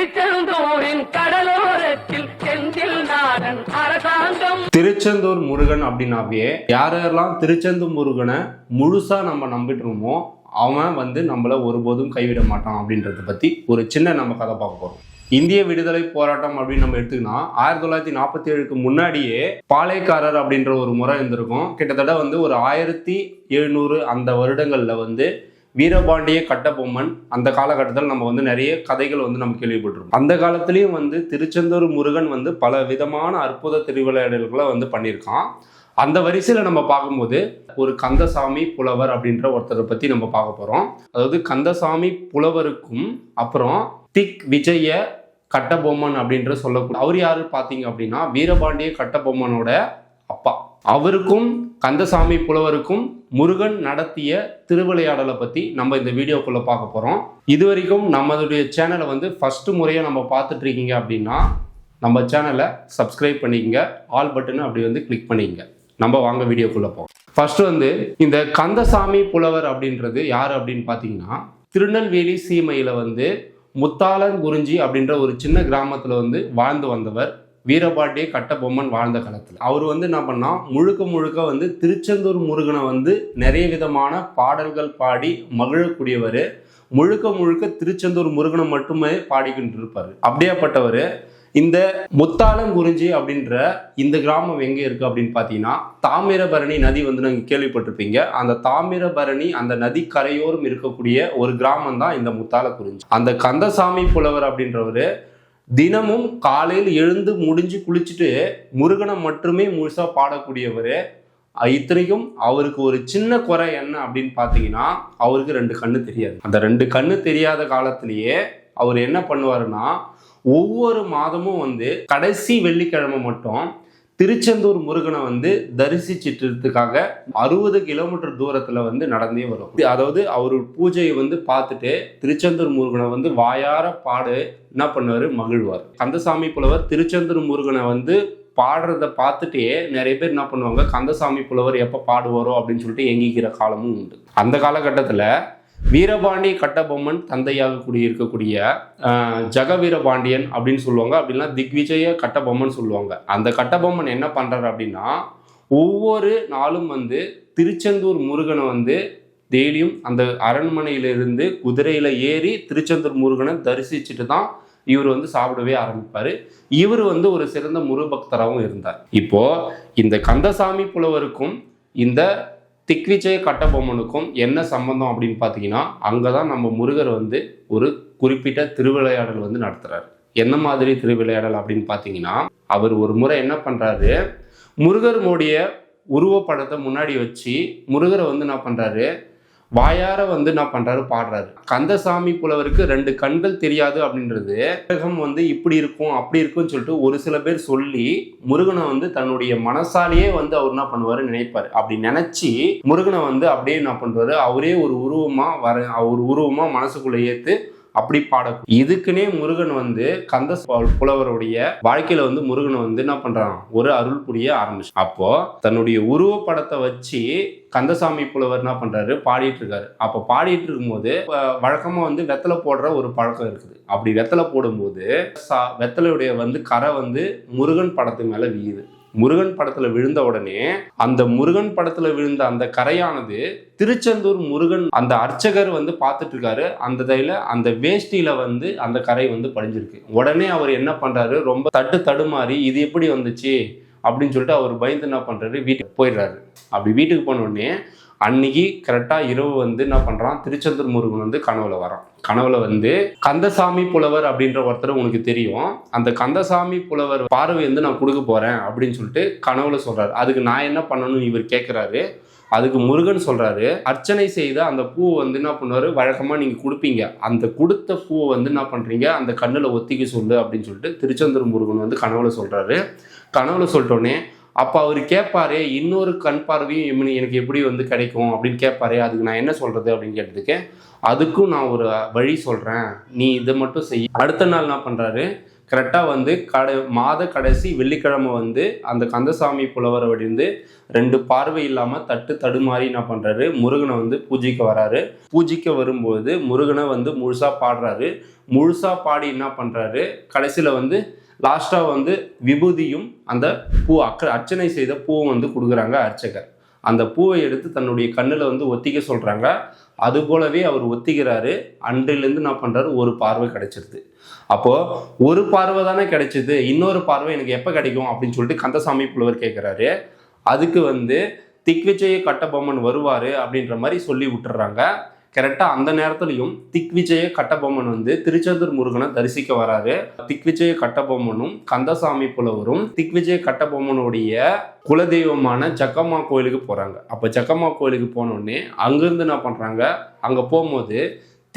திருச்செந்தூரின் கடலோரத்தில் செந்தில் நாடன் அரசாங்கம். திருச்செந்தூர் முருகன் அப்படின்னாவே யாரெல்லாம் திருச்செந்தூர் முருகனை முழுசா நம்ம நம்பிட்டுருமோ அவன் வந்து நம்மள ஒருபோதும் கைவிட மாட்டான் அப்படின்றத பத்தி ஒரு சின்ன நம்ம கதை பார்க்க போறோம். இந்திய விடுதலை போராட்டம் அப்படின்னு நம்ம எடுத்துக்கினா ஆயிரத்தி தொள்ளாயிரத்தி நாற்பத்தி ஏழுக்கு முன்னாடியே பாளையக்காரர் அப்படின்ற ஒரு முறை இருந்திருக்கும். கிட்டத்தட்ட வந்து ஒரு ஆயிரத்தி எழுநூறு அந்த வருடங்கள்ல வந்து வீரபாண்டிய கட்டபொம்மன் அந்த காலகட்டத்தில் நம்ம வந்து நிறைய கதைகள் வந்து நம்ம கேள்விப்பட்டிருக்கோம் அந்த காலத்துலேயும் வந்து திருச்செந்தூர் முருகன் வந்து பல விதமான அற்புத திருவிளையாடல்களை வந்து பண்ணியிருக்கான். அந்த வரிசையில் நம்ம பார்க்கும்போது ஒரு கந்தசாமி புலவர் அப்படின்ற ஒருத்தரை பற்றி நம்ம பார்க்க போகிறோம் அதாவது கந்தசாமி புலவருக்கும் அப்புறம் திக் விஜய கட்டபொம்மன் அப்படின்ற சொல்லக்கூடிய அவர் யாரு பார்த்தீங்க அப்படின்னா வீரபாண்டிய கட்டபொம்மனோட அப்பா. அவருக்கும் கந்தசாமி புலவருக்கும் முருகன் நடத்திய திருவிளையாடலை பற்றி நம்ம இந்த வீடியோக்குள்ளே பார்க்க போகிறோம் இது வரைக்கும் நம்மளுடைய சேனலை வந்து ஃபஸ்ட்டு முறையாக நம்ம பார்த்துட்டு இருக்கீங்க அப்படின்னா நம்ம சேனலை சப்ஸ்கிரைப் பண்ணிக்கங்க. ஆல் பட்டனை அப்படி வந்து கிளிக் பண்ணிக்கங்க. நம்ம வாங்க வீடியோக்குள்ளே போவோம் ஃபர்ஸ்ட் வந்து இந்த கந்தசாமி புலவர் அப்படின்றது யார் அப்படின்னு பார்த்தீங்கன்னா திருநெல்வேலி சீமையில் வந்து முத்தாளங்குறிஞ்சி அப்படின்ற ஒரு சின்ன கிராமத்தில் வந்து வாழ்ந்து வந்தவர் வீரபாண்டிய கட்டபொம்மன் வாழ்ந்த காலத்தில். அவர் வந்து என்ன பண்ணா முழுக்க முழுக்க வந்து திருச்செந்தூர் முருகனை வந்து நிறைய விதமான பாடல்கள் பாடி மகிழக்கூடியவர். முழுக்க முழுக்க திருச்செந்தூர் முருகனை மட்டுமே பாடிக்கிட்டு இருப்பார் அப்படியாப்பட்டவர். இந்த முத்தாளங்குறிஞ்சி அப்படின்ற இந்த கிராமம் எங்கே இருக்குது அப்படின்னு பார்த்தீங்கன்னா தாமிரபரணி நதி வந்து நாங்கள் கேள்விப்பட்டிருப்பீங்க. அந்த தாமிரபரணி அந்த நதி கரையோரம் இருக்கக்கூடிய ஒரு கிராமம் தான் இந்த முத்தாளக்குறிஞ்சி அந்த கந்தசாமி புலவர் அப்படின்றவர் தினமும் காலையில் எழுந்து முடிஞ்சு குளிச்சுட்டு முருகனை மட்டுமே முழுசா பாடக்கூடியவர். இத்தனைக்கும் அவருக்கு ஒரு சின்ன குறை என்ன அப்படின்னு பார்த்தீங்கன்னா அவருக்கு ரெண்டு கண்ணு தெரியாது. அந்த ரெண்டு கண்ணு தெரியாத காலத்திலேயே அவர் என்ன பண்ணுவாருன்னா ஒவ்வொரு மாதமும் வந்து கடைசி வெள்ளிக்கிழமை மட்டும் திருச்செந்தூர் முருகனை வந்து தரிசிச்சிட்டுறதுக்காக அறுபது கிலோமீட்டர் தூரத்தில் வந்து நடந்தே வரும் அதாவது அவர் பூஜையை வந்து பார்த்துட்டு திருச்செந்தூர் முருகனை வந்து வாயார பாடு என்ன பண்ணுவார்? மகிழ்வார். கந்தசாமி புலவர் திருச்செந்தூர் முருகனை வந்து பாடுறத பார்த்துட்டே நிறைய பேர் என்ன பண்ணுவாங்க? கந்தசாமி புலவர் எப்போ பாடுவாரோ அப்படின்னு சொல்லிட்டு எங்கிக்கிற காலமும் உண்டு. அந்த காலகட்டத்தில் வீரபாண்டி கட்டபொம்மன் தந்தையாக கூடிய இருக்கக்கூடிய ஆஹ், ஜெகவீரபாண்டியன் அப்படின்னு சொல்லுவாங்க. அப்படின்னா திக்விஜய கட்டபொம்மன் சொல்லுவாங்க. அந்த கட்டபொம்மன் என்ன பண்ணுறாரு அப்படின்னா ஒவ்வொரு நாளும் வந்து திருச்செந்தூர் முருகனை வந்து டெய்லியும் அந்த அரண்மனையிலிருந்து குதிரையில் ஏறி திருச்செந்தூர் முருகனை தரிசிச்சுட்டு தான் இவர் வந்து சாப்பிடவே ஆரம்பிப்பார். இவர் வந்து ஒரு சிறந்த முருபக்தராகவும் இருந்தார். இப்போ இந்த கந்தசாமி புலவருக்கும் இந்த திக்விஜய கட்டபொம்மனுக்கும் என்ன சம்பந்தம் அப்படின்னு பார்த்தீங்கன்னா அங்கே தான் நம்ம முருகர் வந்து ஒரு குறிப்பிட்ட திருவிளையாடல் வந்து நடத்துகிறார் என்ன மாதிரி திருவிளையாடல் அப்படின்னு பார்த்தீங்கன்னா அவர் ஒரு முறை என்ன பண்ணுறாரு முருகர் மோடிய உருவப்படத்தை முன்னாடி வச்சு முருகரை வந்து என்ன பண்ணுறாரு வாயார வந்து என்ன பண்றாரு? பாடுறாரு. கந்தசாமி புலவருக்கு ரெண்டு கண்கள் தெரியாது அப்படின்றது. உலகம் வந்து இப்படி இருக்கும் அப்படி இருக்கும்னு சொல்லிட்டு ஒரு சில பேர் சொல்லி முருகனை வந்து தன்னுடைய மனசாலேயே வந்து அவர் என்ன பண்ணுவாரு நினைப்பாரு. அப்படி நினைச்சு முருகனை வந்து அப்படியே என்ன பண்றாரு? அவரே ஒரு உருவமா வர அவர் உருவமா மனசுக்குள்ள ஏத்து அப்படி பாட இதுக்குன்னே முருகன் வந்து கந்த புலவருடைய வாழ்க்கையில வந்து முருகனை வந்து என்ன பண்றான்? ஒரு அருள் புரிய ஆரம்பிச்சு. அப்போ தன்னுடைய உருவப்படத்தை வச்சு கந்தசாமி புலவர் என்ன பண்றாரு? பாடிட்டு இருக்காரு அப்போ பாடிட்டு இருக்கும்போது வழக்கமா வந்து வெத்தலை போடுற ஒரு பழக்கம் இருக்குது. அப்படி வெத்தலை போடும்போது சா- வெத்தலையுடைய வந்து கரை வந்து முருகன் படத்து மேல வியுது. முருகன் படத்துல விழுந்த உடனே அந்த முருகன் படத்துல விழுந்த அந்த கரையானது திருச்செந்தூர் முருகன் அந்த அர்ச்சகர் வந்து பார்த்துட்டு இருக்காரு. அந்த தையில அந்த வேஷ்டியில வந்து அந்த கரை வந்து படிஞ்சிருக்கு. உடனே அவர் என்ன பண்றாரு? ரொம்ப தட்டு தடுமாறி இது எப்படி வந்துச்சு? அப்படின்னு சொல்லிட்டு அவர் பயந்து என்ன பண்றாரு? வீட்டுக்கு போயிடுறாரு. அப்படி வீட்டுக்கு போன உடனே அன்னைக்கு கரெக்டாக இரவு வந்து என்ன பண்ணுறான் திருச்செந்தூர் முருகன் வந்து கனவுல வரான். கனவுல வந்து கந்தசாமி புலவர் அப்படின்ற ஒருத்தர் உனக்கு தெரியும். அந்த கந்தசாமி புலவர் பார்வை வந்து நான் கொடுக்க போறேன் அப்படின்னு சொல்லிட்டு கனவுல சொல்றாரு. அதுக்கு நான் என்ன பண்ணணும்னு இவர் கேட்குறாரு அதுக்கு முருகன் சொல்றாரு அர்ச்சனை செய்த அந்த பூவை வந்து என்ன பண்ணுவாரு? வழக்கமா நீங்க கொடுப்பீங்க. அந்த கொடுத்த பூவை வந்து என்ன பண்றீங்க? அந்த கண்ணுல ஒத்திக்க சொல்லு அப்படின்னு சொல்லிட்டு திருச்செந்தூர் முருகன் வந்து கனவுல சொல்றாரு. கனவுல சொல்லிட்டோன்னே அப்போ அவர் கேட்பாரு இன்னொரு கண் பார்வையும் இவனு எனக்கு எப்படி வந்து கிடைக்கும்? அப்படின்னு கேட்பாரு அதுக்கு நான் என்ன சொல்றது? அப்படின்னு கேட்டதுக்கு அதுக்கும் நான் ஒரு வழி சொல்றேன். நீ இதை மட்டும் செய். அடுத்த நாள் என்ன பண்றாரு? கரெக்டாக வந்து கடை மாத கடைசி வெள்ளிக்கிழமை வந்து அந்த கந்தசாமி புலவரை வடிந்து ரெண்டு பார்வை இல்லாமல் தட்டு தடுமாறி என்ன பண்ணுறாரு முருகனை வந்து பூஜைக்கு வராரு. பூஜைக்கு வரும்போது முருகனை வந்து முழுசாக பாடுறாரு. முழுசாக பாடி என்ன பண்ணுறாரு கடைசியில் வந்து லாஸ்ட்டாக வந்து விபூதியும் அந்த பூ அக்க அர்ச்சனை செய்த பூவும் வந்து கொடுக்குறாங்க அர்ச்சகர். அந்த பூவை எடுத்து தன்னுடைய கண்ணில் வந்து ஒத்திக்க சொல்கிறாங்க அது போலவே அவர் ஒத்திக்கிறாரு. அன்றிலிருந்து என்ன பண்ணுறாரு ஒரு பார்வை கிடைச்சிருது. அப்போது ஒரு பார்வை தானே கிடைச்சிது. இன்னொரு பார்வை எனக்கு எப்போ கிடைக்கும் அப்படின்னு சொல்லிட்டு கந்தசாமி புலவர் கேட்குறாரு அதுக்கு வந்து திக்விஜய கட்டபொம்மன் வருவார் அப்படின்ற மாதிரி சொல்லி விட்டுறாங்க. கரெக்டாக அந்த நேரத்துலையும் திக்விஜய கட்டபொம்மன் வந்து திருச்செந்தூர் முருகனை தரிசிக்க வராரு. திக்விஜய கட்டபொம்மனும் கந்தசாமி புலவரும் திக்விஜய கட்டபொம்மனுடைய குலதெய்வமான ஜக்கம்மா கோயிலுக்கு போகிறாங்க அப்போ ஜக்கம்மா கோயிலுக்கு போனோடனே அங்கேருந்து என்ன பண்ணுறாங்க அங்கே போகும்போது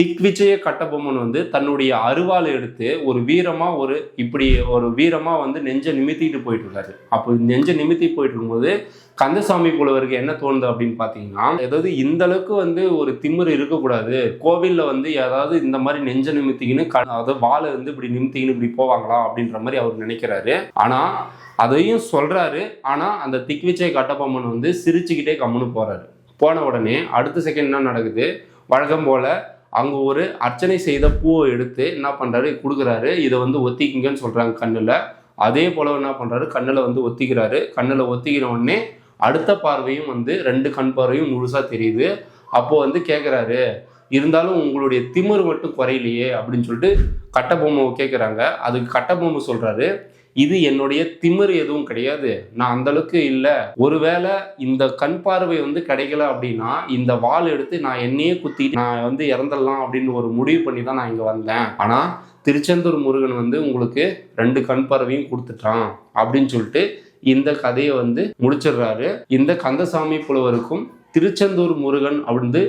திக்விஜய கட்டபொம்மன் வந்து தன்னுடைய அருவாளை எடுத்து ஒரு வீரமா ஒரு இப்படி ஒரு வீரமா வந்து நெஞ்ச நிமித்திட்டு போயிட்டு இருக்காரு. அப்போ நெஞ்ச நிமித்தி போயிட்டு இருக்கும்போது கந்தசாமி புலவருக்கு என்ன தோணுது அப்படின்னு பார்த்தீங்கன்னா ஏதாவது இந்த அளவுக்கு வந்து ஒரு திமிர் இருக்கக்கூடாது. கோவிலில் வந்து ஏதாவது இந்த மாதிரி நெஞ்ச நிமித்திக்கின்னு க- அதாவது வாழை வந்து இப்படி நிமித்திக்கின்னு இப்படி போவாங்களா அப்படின்ற மாதிரி அவர் நினைக்கிறாரு. ஆனால் அதையும் சொல்றாரு. ஆனால் அந்த திக்விஜய கட்டபொம்மன் வந்து சிரிச்சுக்கிட்டே கம்முன்னு போறாரு. போன உடனே அடுத்த செகண்ட் என்ன நடக்குது? வழக்கம் போல அங்கே ஒரு அர்ச்சனை செய்த பூவை எடுத்து என்ன பண்ணுறாரு கொடுக்குறாரு. இதை வந்து ஒத்திக்கிங்கன்னு சொல்கிறாங்க கண்ணில். அதே போல் என்ன பண்ணுறாரு கண்ணில் வந்து ஒத்திக்கிறாரு. கண்ணில் ஒத்திக்கிற உடனே அடுத்த பார்வையும் வந்து ரெண்டு கண் பார்வையும் முழுசாக தெரியுது. அப்போ வந்து கேட்குறாரு இருந்தாலும் உங்களுடைய திமிரு மட்டும் குறையிலையே அப்படின்னு சொல்லிட்டு கட்டபொம்மை கேட்குறாங்க அதுக்கு கட்டபொம்மை சொல்கிறாரு இது என்னுடைய திமிர் எதுவும் கிடையாது. நான் அந்த அளவுக்கு இல்லை. ஒருவேளை இந்த கண் பார்வை வந்து கிடைக்கல அப்படின்னா இந்த வால் எடுத்து நான் என்னையே குத்தி நான் வந்து இறந்துடலாம் அப்படின்னு ஒரு முடிவு பண்ணி தான் நான் இங்கே வந்தேன். ஆனால் திருச்செந்தூர் முருகன் வந்து உங்களுக்கு ரெண்டு கண் பார்வையும் கொடுத்துட்டான் அப்படின்னு சொல்லிட்டு இந்த கதையை வந்து முடிச்சிடுறாரு. இந்த கந்தசாமி புலவருக்கும் திருச்செந்தூர் முருகன் வந்து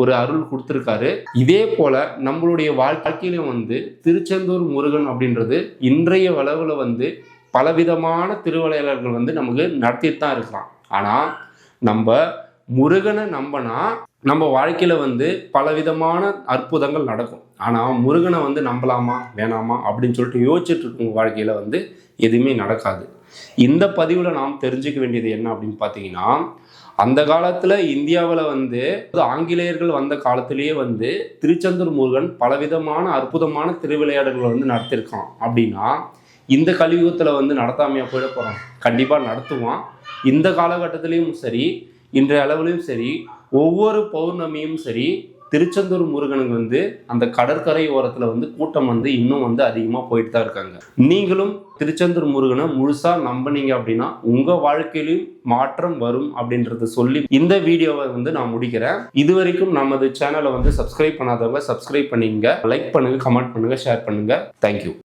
ஒரு அருள் கொடுத்துருக்காரு. இதே போல நம்மளுடைய வாழ்க்கையிலும் வந்து திருச்செந்தூர் முருகன் அப்படின்றது இன்றைய அளவில் வந்து பலவிதமான திருவலையாளர்கள் வந்து நமக்கு நடத்திட்டு தான் இருக்கலாம் ஆனால் நம்ம முருகனை நம்பினா நம்ம வாழ்க்கையில் வந்து பலவிதமான அற்புதங்கள் நடக்கும். ஆனால் முருகனை வந்து நம்பலாமா வேணாமா அப்படின்னு சொல்லிட்டு யோசிச்சுட்டு இருக்கவங்க வாழ்க்கையில் வந்து எதுவுமே நடக்காது. இந்த பதிவில் நாம் தெரிஞ்சுக்க வேண்டியது என்ன அப்படின்னு பார்த்தீங்கன்னா அந்த காலத்தில் இந்தியாவில் வந்து ஆங்கிலேயர்கள் வந்த காலத்திலேயே வந்து திருச்செந்தூர் முருகன் பலவிதமான அற்புதமான திருவிளையாடல்களை வந்து நடத்தியிருக்கான். அப்படின்னா இந்த கலியுகத்தில் வந்து நடத்தாமையாக போயிட போகிறான் கண்டிப்பாக நடத்துவான். இந்த காலகட்டத்திலையும் சரி இன்றைய அளவுலையும் சரி ஒவ்வொரு பௌர்ணமியும் சரி திருச்செந்தூர் முருகனுக்கு வந்து அந்த கடற்கரை ஓரத்தில் வந்து கூட்டம் வந்து இன்னும் வந்து அதிகமாக போயிட்டு தான் இருக்காங்க. நீங்களும் திருச்செந்தூர் முருகனை முழுசாக நம்பினீங்க அப்படின்னா உங்கள் வாழ்க்கையிலும் மாற்றம் வரும் அப்படின்றத சொல்லி இந்த வீடியோவை வந்து நான் முடிக்கிறேன். இது வரைக்கும் நமது சேனலை வந்து சப்ஸ்கிரைப் பண்ணாதவங்க சப்ஸ்கிரைப் பண்ணிங்க. லைக் பண்ணுங்க கமெண்ட் பண்ணுங்க ஷேர் பண்ணுங்கள் தேங்க்யூ